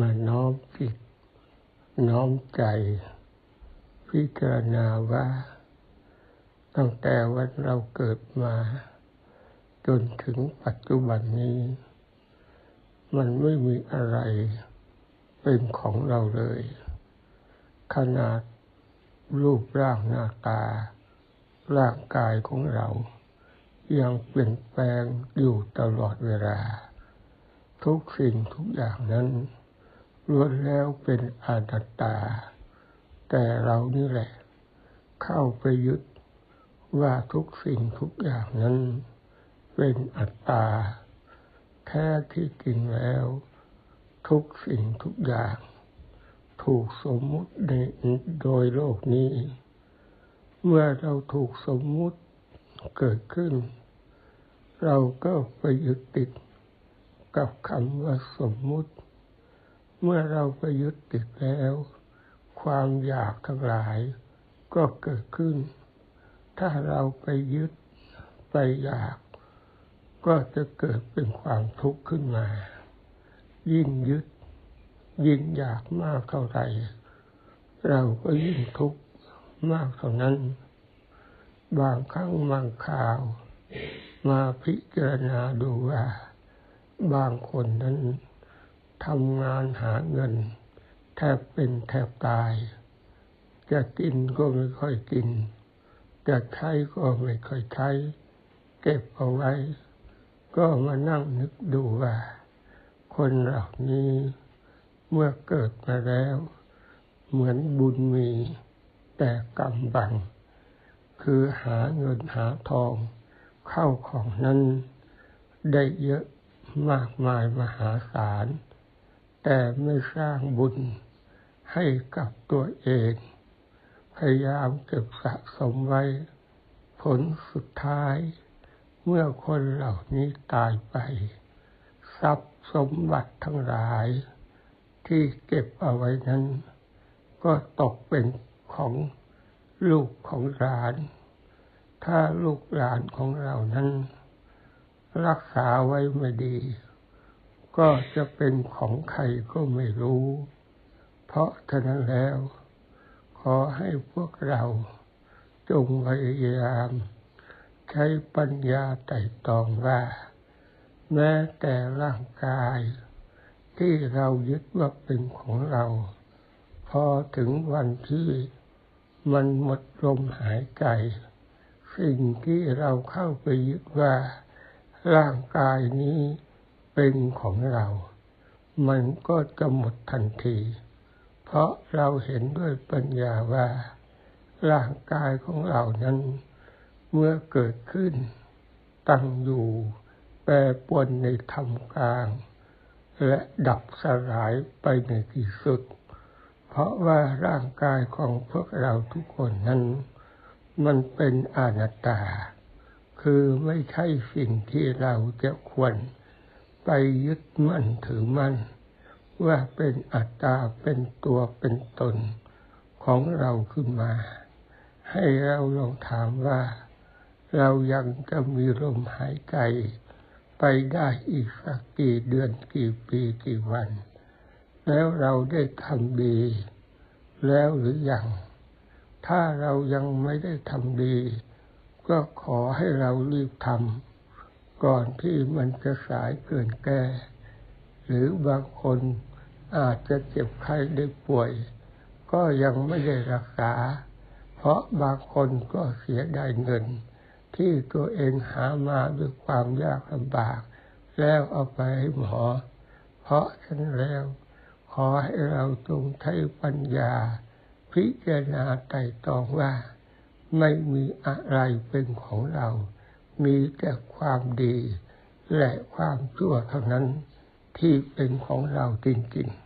มาน้อมจิต น้อมใจ พิจารณาว่า ตั้งแต่วันเราเกิดมา จนถึงปัจจุบันนี้ มันไม่มีอะไรเป็นของเราเลย ขนาดรูปร่างหน้าตา ร่างกายของเรา ยังเปลี่ยนแปลงอยู่ตลอดเวลา ทุกสิ่งทุกอย่างนั้น ล้วนแล้วเป็นอนัตตา แต่เรานี่แหละ เข้าไปยึดว่าทุกสิ่งทุกอย่างนั้น เป็นอัตตา แท้ที่จริงแล้ว ทุกสิ่งทุกอย่าง ถูกสมมุติในโดยโลกนี้ เมื่อเราถูกสมมุติเกิดขึ้น เราก็ไปยึดติดกับคำว่าสมมุติ เมื่อเราไปยึดติดแล้ว ความอยากทั้งหลายก็เกิดขึ้น ถ้าเราไปยึดไปอยาก ก็จะเกิดเป็นความทุกข์ขึ้นมา ยิ่งยึด ยิ่งอยากมากเท่าไหร่ เราก็ยิ่งทุกข์มากเท่านั้น บางครั้งบางคราว มาพิจารณาดูว่า บางคนนั้น ทำงานหาเงิน แทบเป็นแทบตาย จะกินก็ไม่ค่อยกิน จะใช้ก็ไม่ค่อยใช้ เก็บเอาไว้ ก็มานั่งนึกดูว่า คนเหล่านี้เมื่อเกิดมาแล้ว เหมือนบุญมี แต่กรรมบัง คือหาเงินหาทอง เข้าของนั้นได้เยอะมากมายมหาศาล แต่ไม่สร้างบุญให้กับตัวเอง พยายามเก็บสะสมไว้ ผลสุดท้าย เมื่อคนเหล่านี้ตายไป ทรัพย์สมบัติทั้งหลาย ที่เก็บเอาไว้นั้น ก็ตกเป็นของลูกของหลาน ถ้าลูกหลานของเรานั้น รักษาไว้ไม่ดี ก็จะเป็นของใครก็ไม่รู้ เพราะฉะนั้นแล้ว ขอให้พวกเราจงพยายาม ใช้ปัญญาไต่ตองว่า แม้แต่ร่างกาย ที่เรายึดว่าเป็นของเรา พอถึงวันที่มันหมดลมหายใจ สิ่งที่เราเข้าไปยึดว่า ร่างกายนี้ เป็นของเรา มันก็จะหมดทันที เพราะเราเห็นด้วยปัญญาว่า ร่างกายของเรานั้น เมื่อเกิดขึ้น ตั้งอยู่ แปรปวนในธรรมกลาง และดับสลายไปในที่สุด เพราะว่าร่างกายของพวกเราทุกคนนั้น มันเป็นอนัตตา คือไม่ใช่สิ่งที่เราจะควร ไปยึดมั่นถือมั่น ว่าเป็นอัตตาเป็นตัวเป็นตนของเราขึ้นมา ให้เราลองถามว่า เรายังจะมีลมหายใจไปได้อีกสักกี่เดือนกี่ปีกี่วัน แล้วเราได้ทำดี แล้วหรือยังถ้าเรายังไม่ได้ทำดี ก็ขอให้เรารีบทำ ก่อนที่มันจะสายเกินแก้หรือบางคนอาจจะเจ็บไข้ได้ป่วย ก็ยังไม่ได้รักษา เพราะบางคนก็เสียได้เงิน ที่ตัวเองหามาด้วยความยากลำบาก แล้วเอาไปให้หมอ เพราะฉะนั้นแล้ว ขอให้เราจงใช้ปัญญา พิจารณาไต่ตองว่า ไม่มีอะไรเป็นของเรา มีแต่ความดีและความชั่วเท่านั้นที่เป็นของเราจริงๆ